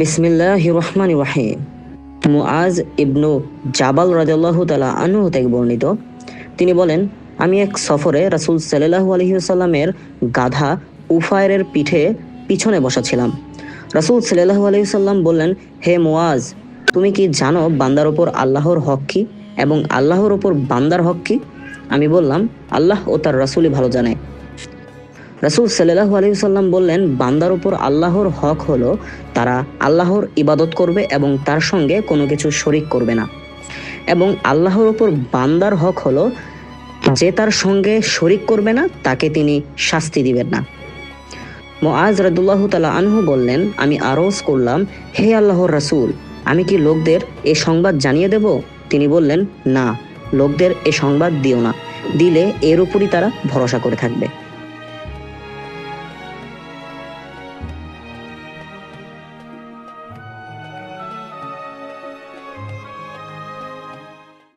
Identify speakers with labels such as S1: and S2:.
S1: বিসমিল্লাহ রহমান রাহিম। মুআজ ইবনু জাবাল রাজাল্লাহ তালা আনহু থেকে বর্ণিত। তিনি বলেন, আমি এক সফরে রাসূল সাল্লাল্লাহু আলাইহি সাল্লামের গাধা উফায়ের পিঠে পিছনে বসা ছিলাম রাসূল সাল্লাল্লাহু আলাইহি বললেন, হে মুআজ, তুমি কি জানো বান্দার ওপর আল্লাহর হক কি এবং আল্লাহর ওপর বান্দার হক কি? আমি বললাম, আল্লাহ ও তার রাসূলই ভালো জানে। রাসূল সাল্লাহ আলাইহি সাল্লাম বললেন, বান্দার উপর আল্লাহর হক হলো তারা আল্লাহর ইবাদত করবে এবং তার সঙ্গে কোনো কিছু শরিক করবে না। এবং আল্লাহর উপর বান্দার হক হলো যে তার সঙ্গে শরিক করবে না, তাকে তিনি শাস্তি দিবেন না। মোয়াজ রাদুল্লাহ তালা আনহু বললেন, আমি আরজ করলাম, হে আল্লাহর রাসূল, আমি কি লোকদের এ সংবাদ জানিয়ে দেব? তিনি বললেন, না, লোকদের এ সংবাদ দিও না, দিলে এর উপরই তারা ভরসা করে থাকবে।